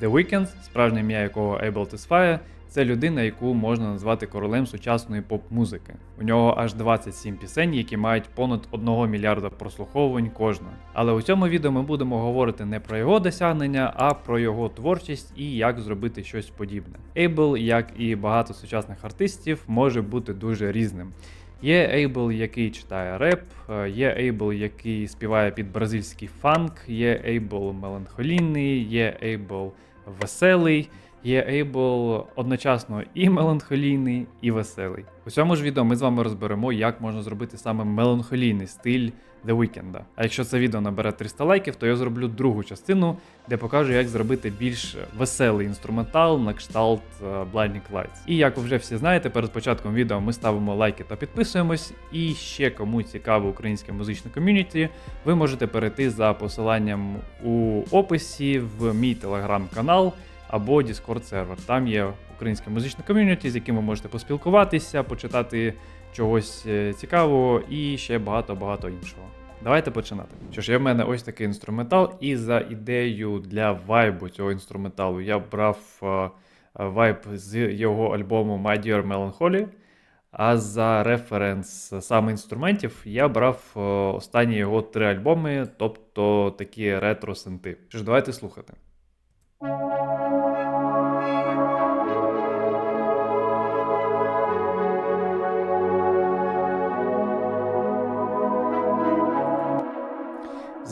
The Weeknd, справжнє ім'я якого Abel Tesfaye, це людина, яку можна назвати королем сучасної поп-музики. У нього аж 27 пісень, які мають понад 1 мільярда прослуховувань кожна. Але у цьому відео ми будемо говорити не про його досягнення, а про його творчість і як зробити щось подібне. Ейбл, як і багато сучасних артистів, може бути дуже різним. Є Ейбл, який читає реп, е, є Ейбл, який співає під бразильський фанк, є Ейбл меланхолійний, є Ейбл веселий, є Ейбл одночасно і меланхолійний, і веселий. У цьому ж відео ми з вами розберемо, як можна зробити саме меланхолійний стиль The Weeknd. А якщо це відео набере 300 лайків, то я зроблю другу частину, де покажу, як зробити більш веселий інструментал на кшталт е, Blinding Lights. І як ви вже всі знаєте, перед початком відео ми ставимо лайки та підписуємось. І ще кому цікаво українське музичне ком'юніті, ви можете перейти за посиланням у описі в мій телеграм-канал або Discord сервер. Там є українське музичне ком'юніті, з яким ви можете поспілкуватися, почитати чогось е, цікавого і ще багато-багато іншого. Давайте починати. Що ж, є в мене ось такий інструментал, і за ідею для вайбу цього інструменталу я брав е, вайб з його альбому My Dear Melancholy. А за референс саме інструментів я брав е, останні його три альбоми, тобто такі ретро-синти. Що ж, давайте слухати.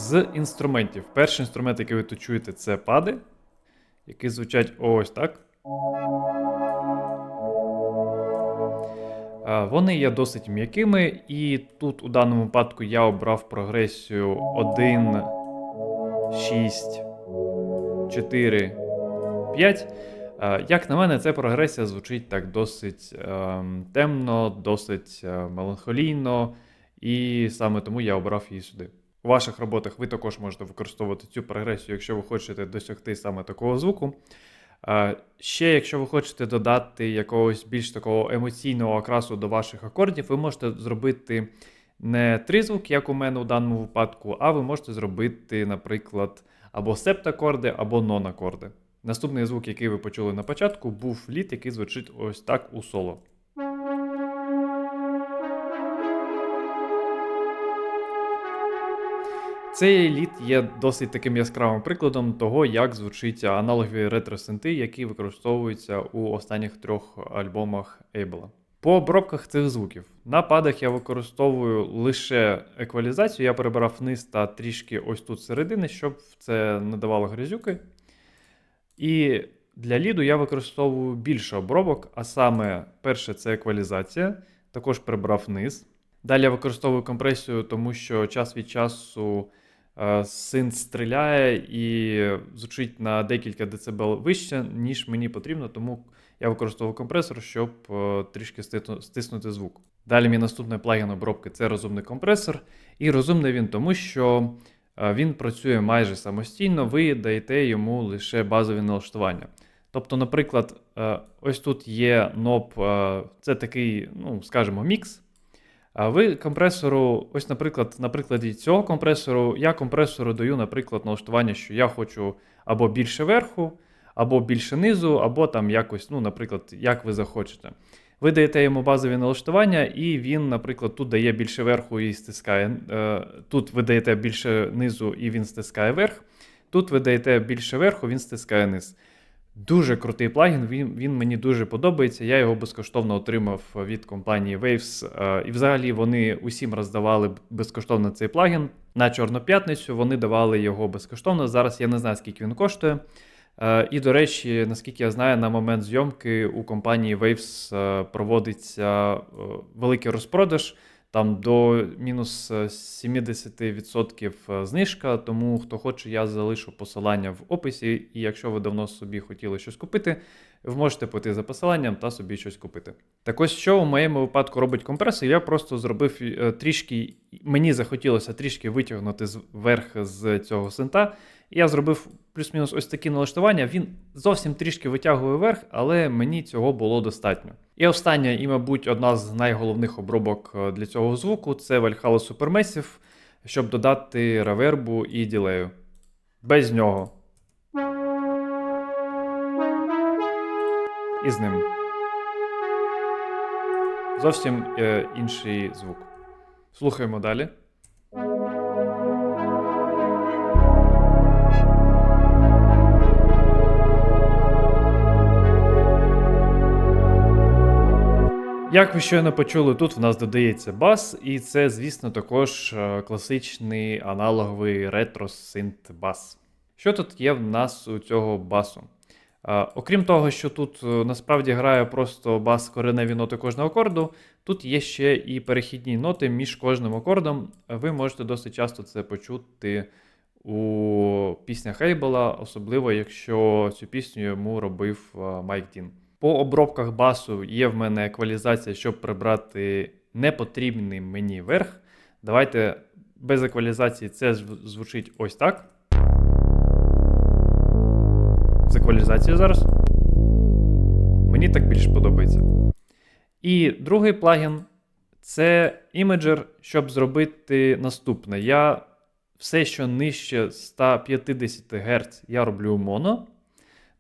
З інструментів. Перший інструмент, який ви тут чуєте, це пади, які звучать ось так. Вони є досить м'якими, і тут у даному випадку я обрав прогресію 1, 6, 4, 5. Як на мене, ця прогресія звучить так досить ем, темно, досить е, меланхолійно, і саме тому я обрав її сюди. У ваших роботах ви також можете використовувати цю прогресію, якщо ви хочете досягти саме такого звуку. Ще, якщо ви хочете додати якогось більш такого емоційного окрасу до ваших акордів, ви можете зробити не три звуки, як у мене у даному випадку, а ви можете зробити, наприклад, або септакорди, або нонакорди. Наступний звук, який ви почули на початку, був лід, який звучить ось так у соло. Цей лід є досить таким яскравим прикладом того, як звучить аналогові ретро-синти, які використовуються у останніх трьох альбомах Ейбла. По обробках цих звуків. На падах я використовую лише еквалізацію, я перебирав вниз та трішки ось тут середини, щоб це не давало грязюки. І для ліду я використовую більше обробок, а саме перше це еквалізація, також прибрав вниз. Далі я використовую компресію, тому що час від часу е, синт стріляє і звучить на декілька децибел вище, ніж мені потрібно, тому я використовую компресор, щоб е, трішки стиснути звук. Далі мій наступний плагін обробки це розумний компресор. І розумний він тому, що е, він працює майже самостійно, ви даєте йому лише базові налаштування. Тобто, наприклад, ось тут є ноб, е, це такий, ну, скажімо, мікс. А ви компресору, ось, наприклад, на прикладі цього компресору, я компресору даю, наприклад, налаштування, що я хочу або більше верху, або більше низу, або там якось, ну, наприклад, як ви захочете. Ви даєте йому базові налаштування, і він, наприклад, тут дає більше верху і стискає. е, Тут ви даєте більше низу, і він стискає верх. Тут ви даєте більше верху, він стискає низ. Дуже крутий плагін, він, він мені дуже подобається. Я його безкоштовно отримав від компанії Waves. Е, І взагалі вони усім роздавали безкоштовно цей плагін. На Чорну п'ятницю вони давали його безкоштовно. Зараз я не знаю, скільки він коштує. Е, І, до речі, наскільки я знаю, на момент зйомки у компанії Waves е, проводиться великий розпродаж. Там до мінус е, 70% знижка, тому хто хоче, я залишу посилання в описі. І якщо ви давно собі хотіли щось купити, ви можете піти за посиланням та собі щось купити. Так ось що у моєму випадку робить компресор, я просто зробив е, трішки, мені захотілося трішки витягнути вверх з цього синта. Я зробив плюс-мінус ось такі налаштування. Він зовсім трішки витягує вверх, але мені цього було достатньо. І остання, і, мабуть, одна з найголовних обробок е, для цього звуку це Valhalla Supermassive, щоб додати ревербу і ділею. Без нього. і з ним. Зовсім е, інший звук. Слухаємо далі. Як ви щойно почули, тут в нас додається бас, і це, звісно, також е, класичний аналоговий ретро-синт бас. Що тут є в нас у цього басу? Е, Окрім того, що тут е, насправді грає просто бас кореневі ноти кожного акорду, тут є ще і перехідні ноти між кожним акордом. Ви можете досить часто це почути у піснях Ейбела, особливо якщо цю пісню йому робив Майк Дін. По обробках басу є в мене еквалізація, щоб прибрати непотрібний мені верх. Давайте без еквалізації це звучить ось так. З еквалізацією зараз. Мені так більше подобається. І другий плагін це імеджер, щоб зробити наступне. Я все, що нижче 150 Гц, я роблю моно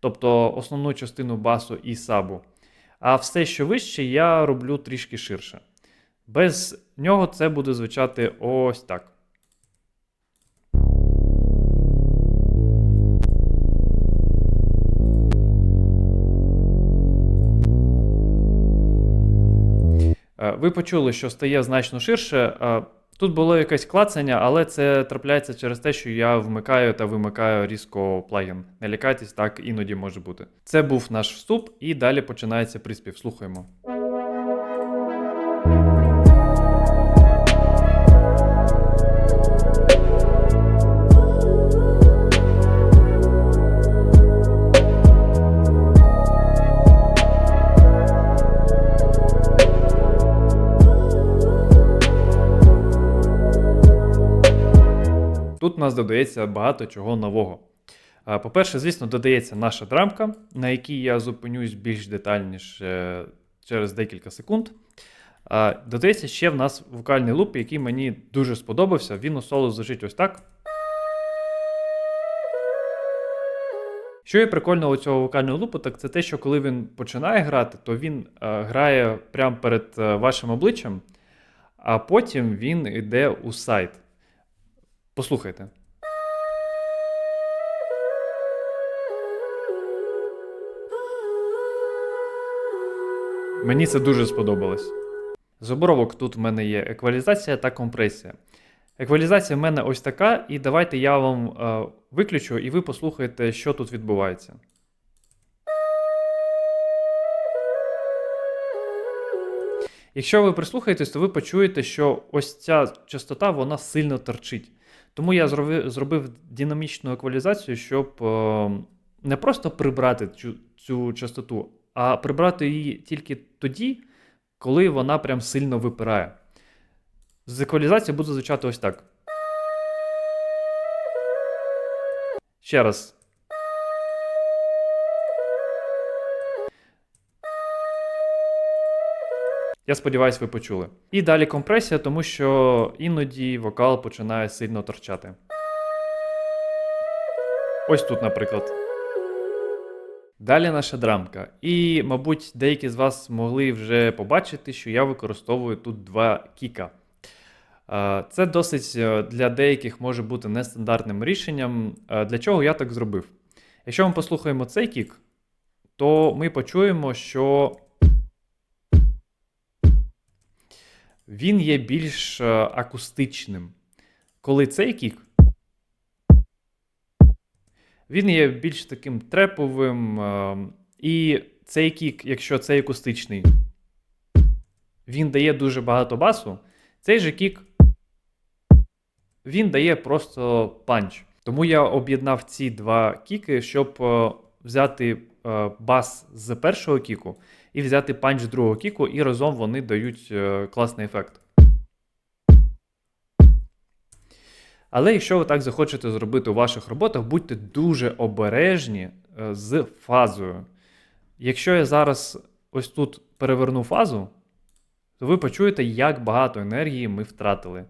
тобто основну частину басу і сабу. А все, що вище, я роблю трішки ширше. Без нього це буде звучати ось так. Е, Ви почули, що стає значно ширше. Тут було якесь клацання, але це трапляється через те, що я вмикаю та вимикаю різко плагін. Не лякайтесь, так іноді може бути. Це був наш вступ, і далі починається приспів. Слухаємо. У нас додається багато чого нового. По-перше, звісно, додається наша драмка, на якій я зупинюсь більш детальніше через декілька секунд. Додається ще в нас вокальний луп, який мені дуже сподобався. Він у соло звучить ось так. Що є прикольно у цього вокального лупу, так це те, що коли він починає грати, то він е, грає прямо перед е, вашим обличчям, а потім він йде у сайт. Послухайте. Мені це дуже сподобалось. З обробок тут в мене є еквалізація та компресія. Еквалізація в мене ось така, і давайте я вам е, виключу, і ви послухаєте, що тут відбувається. Якщо ви прислухаєтесь, то ви почуєте, що ось ця частота вона сильно торчить. Тому я зробив, зробив динамічну еквалізацію, щоб е, не просто прибрати цю, цю частоту, а прибрати її тільки тоді, коли вона прям сильно випирає. З еквалізацією буде звучати ось так. Ще раз. Я сподіваюся, ви почули. І далі компресія, тому що іноді вокал починає сильно торчати. Ось тут, наприклад. Далі наша драмка. І, мабуть, деякі з вас могли вже побачити, що я використовую тут два кіка. Е, Це досить е, для деяких може бути нестандартним рішенням. Е, Для чого я так зробив? Якщо ми послухаємо цей кік, то ми почуємо, що він є більш е, акустичним. Коли цей кік, він є більш таким треповим. е, І цей кік, якщо цей акустичний, він дає дуже багато басу. Цей же кік, він дає просто панч. Тому я об'єднав ці два кіки, щоб е, взяти бас з першого кіку і взяти панч другого кіку, і разом вони дають е, класний ефект. Але якщо ви так захочете зробити у ваших роботах, будьте дуже обережні е, з фазою. Якщо я зараз ось тут переверну фазу, то ви почуєте, як багато енергії ми втратили.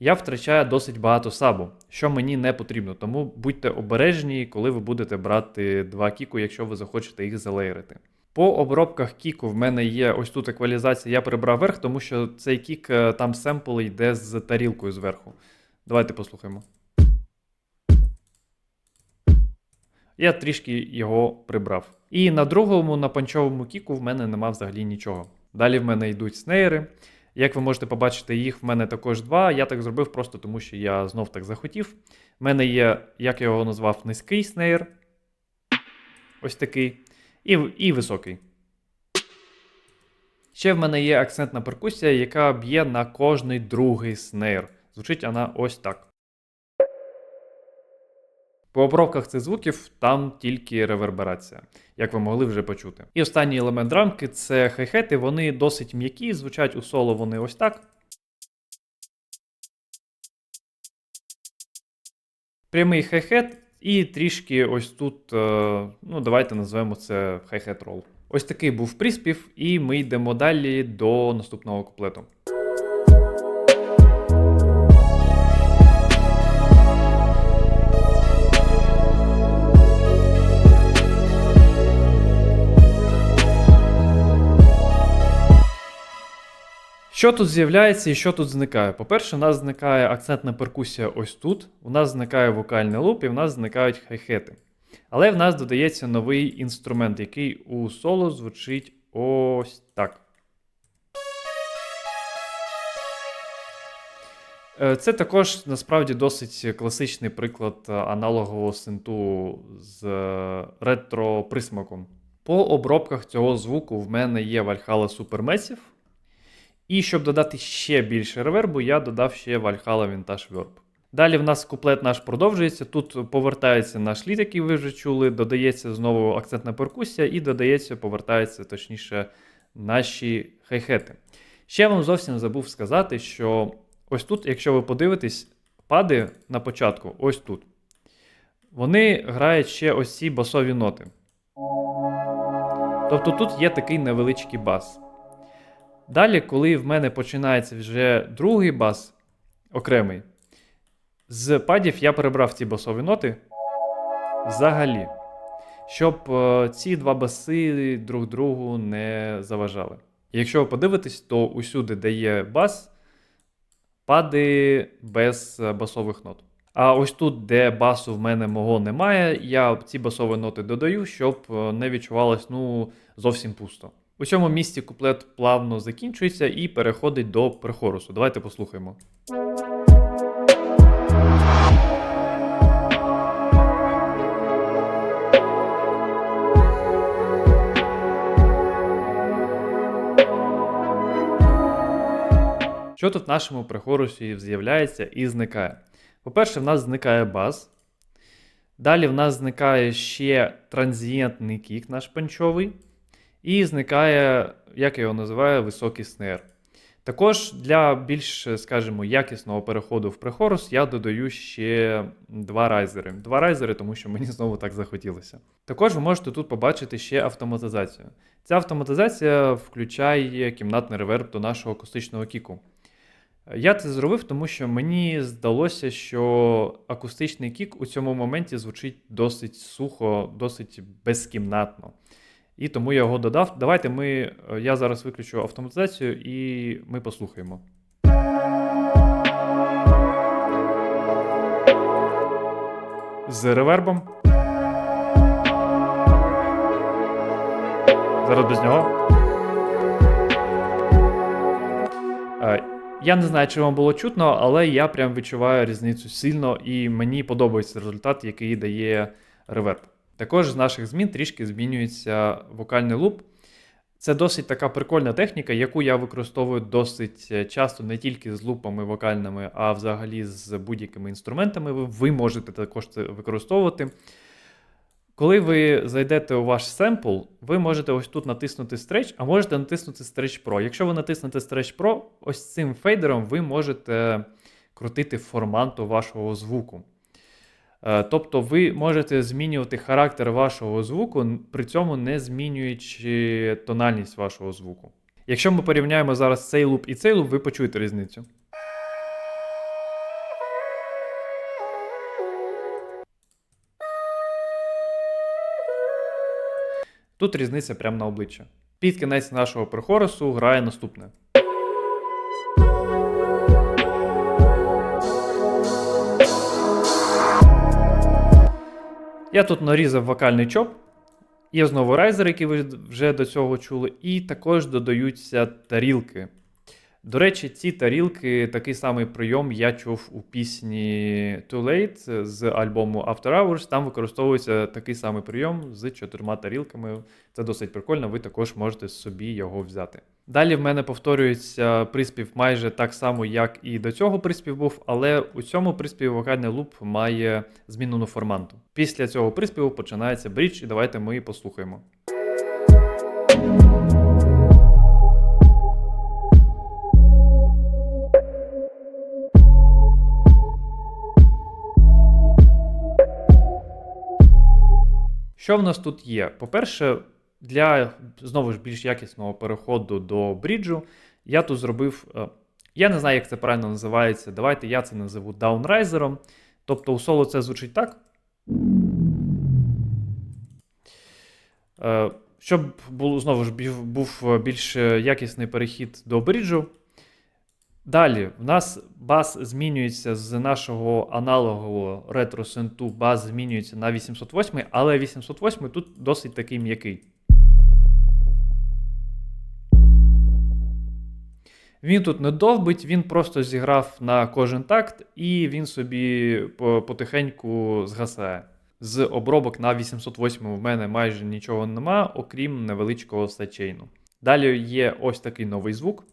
Я втрачаю досить багато сабу, що мені не потрібно. Тому будьте обережні, коли ви будете брати два кіку, якщо ви захочете їх залеєрити. По обробках кіку в мене є ось тут еквалізація, я прибрав верх, тому що цей кік е, там семпл йде з тарілкою зверху. Давайте послухаємо. Я трішки його прибрав. І на другому, на панчовому кіку, в мене нема взагалі нічого. Далі в мене йдуть снейри. Як ви можете побачити, їх в мене також два. Я так зробив просто тому, що я знов так захотів. В мене є, як я його назвав, низький снейр. Ось такий. І, і високий. Ще в мене є акцентна перкусія, яка б'є на кожний другий снейр. Звучить вона ось так. По обробках цих звуків там тільки реверберація, як ви могли вже почути. І останній елемент рамки це хай-хети, вони досить м'які, звучать у соло вони ось так. Прямий хай-хет, і трішки ось тут, е, ну давайте назвемо це хай-хет рол. Ось такий був приспів, і ми йдемо далі до наступного куплету. Що тут з'являється і що тут зникає? По-перше, у нас зникає акцентна перкусія ось тут, у нас зникає вокальний луп і в нас зникають хай-хети. Але в нас додається новий інструмент, який у соло звучить ось так. Е, Це також насправді досить класичний приклад аналогового синту з е, ретро-присмаком. По обробках цього звуку в мене є Valhalla Supermassive. І щоб додати ще більше ревербу, я додав ще Valhalla Vintage Verb. Далі в нас куплет наш продовжується. Тут повертається наш лід, який ви вже чули, додається знову акцентна перкусія, і додається, повертається точніше наші хай-хети. Ще вам зовсім забув сказати, що ось тут, якщо ви подивитесь, пади на початку, ось тут. Вони грають ще ось ці басові ноти. Тобто тут є такий невеличкий бас. Далі, коли в мене починається вже другий бас окремий, з падів я перебрав ці басові ноти взагалі, щоб е, ці два баси друг другу не заважали. Якщо ви подивитесь, то усюди, де є бас, пади без е, басових нот. А ось тут, де басу в мене мого немає, я ці басові ноти додаю, щоб е, не відчувалось ну, зовсім пусто. У цьому місці куплет плавно закінчується і переходить до прехорусу. Давайте послухаємо. Що тут в нашому прихорусі з'являється і зникає? По-перше, в нас зникає бас. Далі в нас зникає ще транзієнтний кік, наш панчовий. І зникає, як я його називаю, високий снер. Також для більш, скажімо, якісного переходу в прехорус я додаю ще два райзери. Два райзери, тому що мені знову так захотілося. Також ви можете тут побачити ще автоматизацію. Ця автоматизація включає кімнатний реверб до нашого акустичного кіку. Я це зробив, тому що мені здалося, що акустичний кік у цьому моменті звучить досить сухо, досить безкімнатно. І тому я його додав. Давайте ми. Я зараз виключу автоматизацію і ми послухаємо. З ревербом. Зараз без нього. Е, Я не знаю, чи вам було чутно, але я прям відчуваю різницю сильно, і мені подобається результат, який дає реверб. Також з наших змін трішки змінюється вокальний луп. Це досить така прикольна техніка, яку я використовую досить часто не тільки з лупами вокальними, а взагалі з будь-якими інструментами. Ви можете також це використовувати. Коли ви зайдете у ваш семпл, ви можете ось тут натиснути Stretch, а можете натиснути Stretch Pro. Якщо ви натиснете Stretch Pro, ось цим фейдером ви можете крутити форманту вашого звуку. Е, тобто ви можете змінювати характер вашого звуку, при цьому не змінюючи тональність вашого звуку. Якщо ми порівняємо зараз цей луп і цей луп, ви почуєте різницю. Тут різниця прямо на обличчя. Під кінець нашого прихоросу грає наступне. Я тут нарізав вокальний чоп. Є знову райзер, який ви вже до цього чули, і також додаються тарілки. До речі, ці тарілки, такий самий прийом я чув у пісні Too Late з альбому After Hours. Там використовується такий самий прийом з чотирма тарілками. Це досить прикольно, ви також можете собі його взяти. Далі в мене повторюється приспів майже так само, як і до цього приспів був, але у цьому приспіві вокальний луп має змінену форманту. Після цього приспіву починається брідж, і давайте ми послухаємо. Що в нас тут є? По-перше, для знову ж більш якісного переходу до бріджу, я тут зробив. е, Я не знаю, як це правильно називається. Давайте я це назову даунрайзером. Тобто у соло це звучить так. Е, Щоб було, знову ж був більш якісний перехід до бріджу. Далі, в нас бас змінюється з нашого аналогового ретро-синту, бас змінюється на 808, але 808 тут досить такий м'який. Він тут не довбить, він просто зіграв на кожен такт, і він собі потихеньку згасає. З обробок на 808 в мене майже нічого нема, окрім невеличкого сечейну. Далі є ось такий новий звук.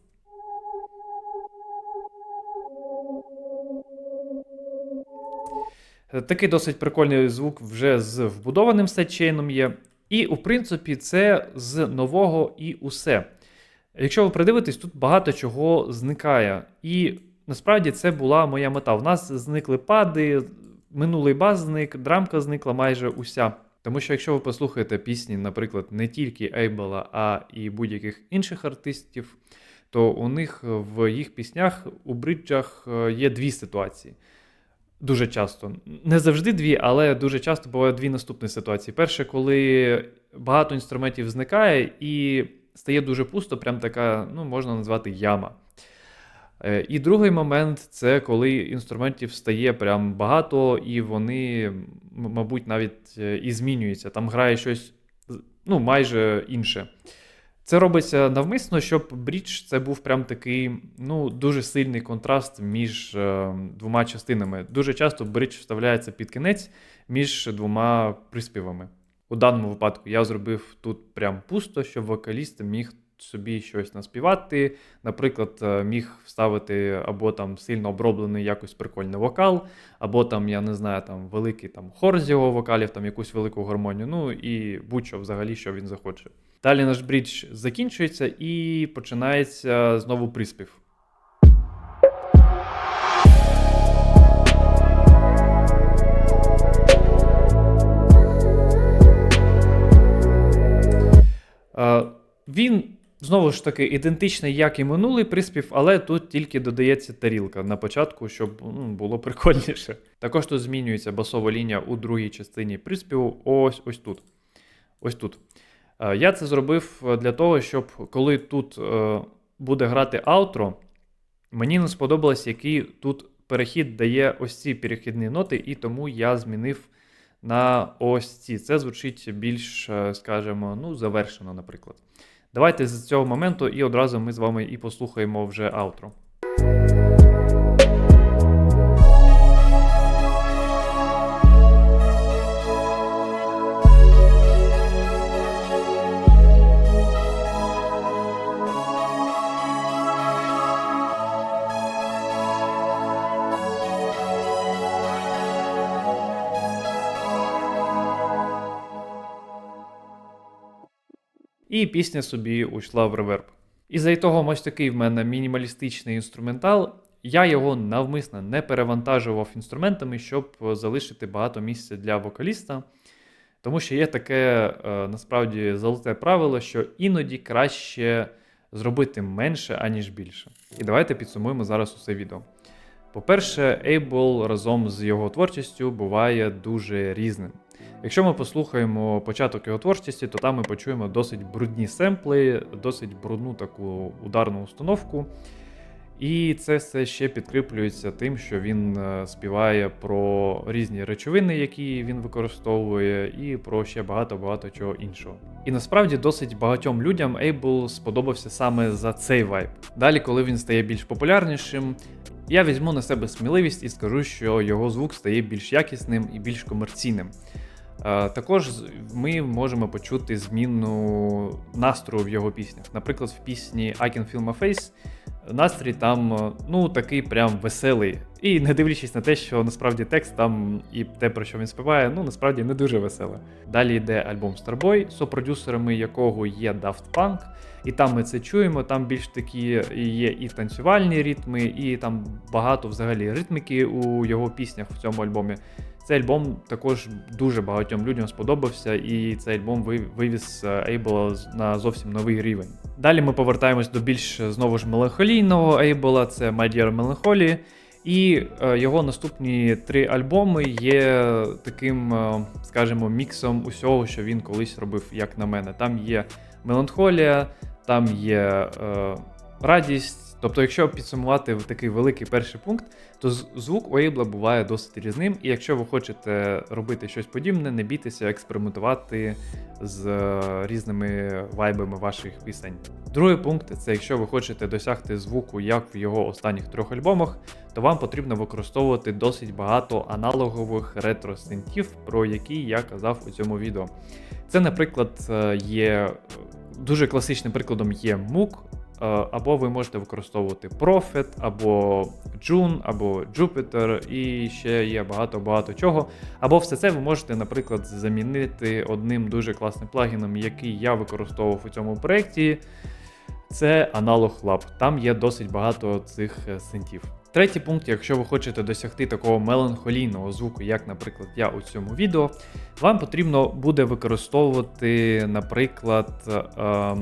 Такий досить прикольний звук вже з вбудованим сетчейном є. І, у принципі, це з нового і усе. Якщо ви придивитесь, тут багато чого зникає. І насправді це була моя мета. У нас зникли пади, минулий бас зник, драмка зникла майже уся. Тому що якщо ви послухаєте пісні, наприклад, не тільки Ейбела, а і будь-яких інших артистів, то у них в їх піснях у бриджах е, є дві ситуації. Дуже часто. Не завжди дві, але дуже часто бувають дві наступні ситуації. Перше, коли багато інструментів зникає і стає дуже пусто, прям така, ну, можна назвати яма. Е, І другий момент це коли інструментів стає прям багато, і вони, мабуть, навіть е, і змінюються. Там грає щось ну, майже інше. Це робиться навмисно, щоб брідж це був прям такий ну, дуже сильний контраст між е, двома частинами. Дуже часто бридж вставляється під кінець між двома приспівами. У даному випадку я зробив тут прям пусто, щоб вокаліст міг собі щось наспівати. Наприклад, е, міг вставити або там сильно оброблений якось прикольний вокал, або там, я не знаю, там великий там хор з його вокалів, там якусь велику гармонію. Ну і будь-що взагалі, що він захоче. Далі наш брідж закінчується і починається знову приспів. Е, Він знову ж таки ідентичний, як і минулий приспів, але тут тільки додається тарілка на початку, щоб ну, було прикольніше. Також тут змінюється басова лінія у другій частині приспіву. Ось ось тут. Ось тут. Е, Я це зробив е, для того, щоб коли тут е, буде грати аутро, мені не сподобалось, який тут перехід дає ось ці перехідні ноти, і тому я змінив на ось ці. Це звучить більш, скажімо, ну, завершено, наприклад. Давайте з цього моменту і одразу ми з вами і послухаємо вже аутро. І пісня собі уйшла в реверб. Із-за того ось такий в мене мінімалістичний інструментал. Я його навмисно не перевантажував інструментами, щоб залишити багато місця для вокаліста. Тому що є таке е, насправді золоте правило, що іноді краще зробити менше, аніж більше. І давайте підсумуємо зараз усе відео. По-перше, Ейбл разом з його творчістю буває дуже різним. Якщо ми послухаємо початок його творчості, то там ми почуємо досить брудні семпли, досить брудну таку ударну установку. І це все ще підкріплюється тим, що він е, співає про різні речовини, які він використовує, і про ще багато-багато чого іншого. І насправді досить багатьом людям Ейбл сподобався саме за цей вайб. Далі, коли він стає більш популярнішим, я візьму на себе сміливість і скажу, що його звук стає більш якісним і більш комерційним. Е, Також ми можемо почути зміну настрою в його піснях. Наприклад, в пісні I Can Feel My Face настрій там е, ну такий прям веселий. І не дивлячись на те, що насправді текст там і те, про що він співає, ну насправді не дуже веселе. Далі йде альбом Starboy, сопродюсерами якого є Daft Punk. І там ми це чуємо, там більш такі є і танцювальні ритми, і там багато взагалі ритміки у його піснях в цьому альбомі. Цей альбом також дуже багатьом людям сподобався, і цей альбом вивіз е, Ейбла з- на зовсім новий рівень. Далі ми повертаємось до більш е, знову ж меланхолійного Ейбла, це My Dear. І е, його наступні три альбоми є таким, скажімо, міксом усього, що він колись робив, як на мене. Там є меланхолія, там є радість. Тобто, якщо підсумувати такий великий перший пункт, то звук у Ейбла буває досить різним. І якщо ви хочете робити щось подібне, не бійтеся експериментувати з е, різними вайбами ваших пісень. Другий пункт це якщо ви хочете досягти звуку, як в його останніх трьох альбомах, то вам потрібно використовувати досить багато аналогових ретро-синтів, про які я казав у цьому відео. Це, наприклад, е, є е, дуже класичним прикладом є Moog, е, або ви можете використовувати Prophet, або June, або Jupyter, і ще є багато-багато чого. Або все це ви можете, наприклад, замінити одним дуже класним плагіном, який я використовував у цьому проєкті. Це Analog Lab. Там є досить багато цих е, синтів. Третій пункт, якщо ви хочете досягти такого меланхолійного звуку, як, наприклад, я у цьому відео, вам потрібно буде використовувати, наприклад, е,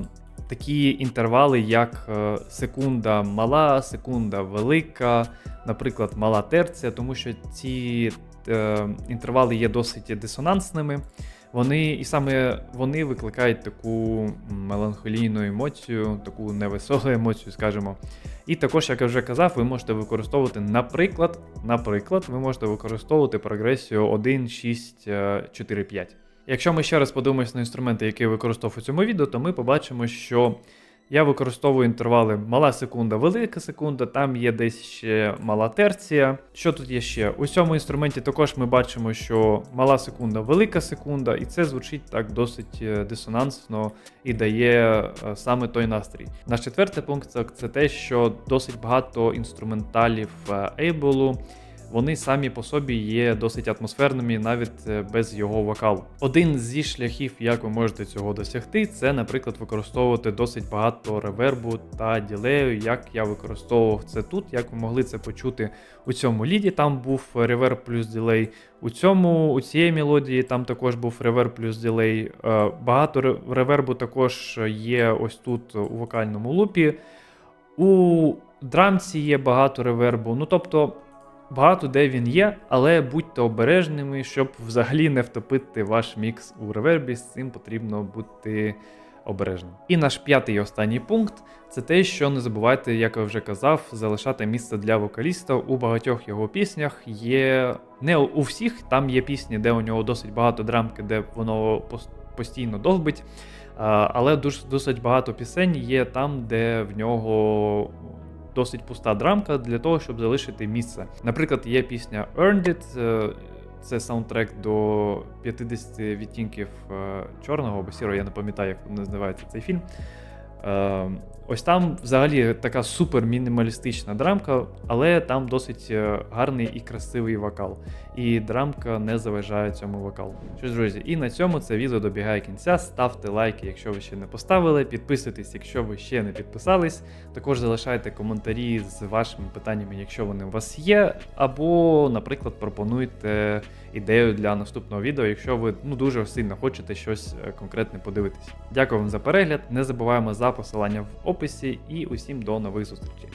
такі інтервали, як е, секунда мала, секунда велика, наприклад, мала терція, тому що ці е, інтервали є досить дисонансними. Вони і саме вони викликають таку меланхолійну емоцію, таку невеселу емоцію, скажімо. І також, як я вже казав, ви можете використовувати, наприклад, наприклад, ви можете використовувати прогресію 1, 6, е, 4, 5. Якщо ми ще раз подивимося на інструменти, які я цьому відео, то ми побачимо, що я використовую інтервали мала секунда, велика секунда, там є десь ще мала терція. Що тут є ще? У цьому інструменті також ми бачимо, що мала секунда, велика секунда, і це звучить так досить е, дисонансно і дає е, саме той настрій. Наш четвертий пункт це, те, що досить багато інструменталів Ейблу. Вони самі по собі є досить атмосферними навіть е, без його вокалу. Один зі шляхів, як ви можете цього досягти, це, наприклад, використовувати досить багато ревербу та ділею, як я використовував це тут, як ви могли це почути у цьому ліді. Там був реверб плюс ділей. У цьому у цієї мелодії там також був реверб плюс ділей. Е, Багато ревербу також є ось тут у вокальному лупі. У драмці є багато ревербу. Ну тобто. Багато де він є, але будьте обережними, щоб взагалі не втопити ваш мікс у ревербі. З цим потрібно бути обережним. І наш п'ятий і останній пункт це те, що не забувайте, як я вже казав, залишати місце для вокаліста. У багатьох його піснях є не у всіх, там є пісні, де у нього досить багато драмки, де воно постійно довбить. Але дуже досить багато пісень є там, де в нього досить пуста драмка для того, щоб залишити місце. Наприклад, є пісня Earned It, е, це саундтрек до 50 відтінків е, чорного або сірого, я не пам'ятаю, як називається цей фільм. Ось там взагалі така супер мінімалістична драмка, але там досить е, гарний і красивий вокал. І драмка не заважає цьому вокалу. Що ж, друзі, і на цьому це відео добігає кінця. Ставте лайки, якщо ви ще не поставили, підписуйтесь, якщо ви ще не підписались. Також залишайте коментарі з вашими питаннями, якщо вони у вас є. Або, наприклад, пропонуйте ідею для наступного відео, якщо ви ну дуже сильно хочете щось е, конкретне подивитись. Дякую вам за перегляд. Не забуваємо за посилання в описі, і усім до нових зустрічей.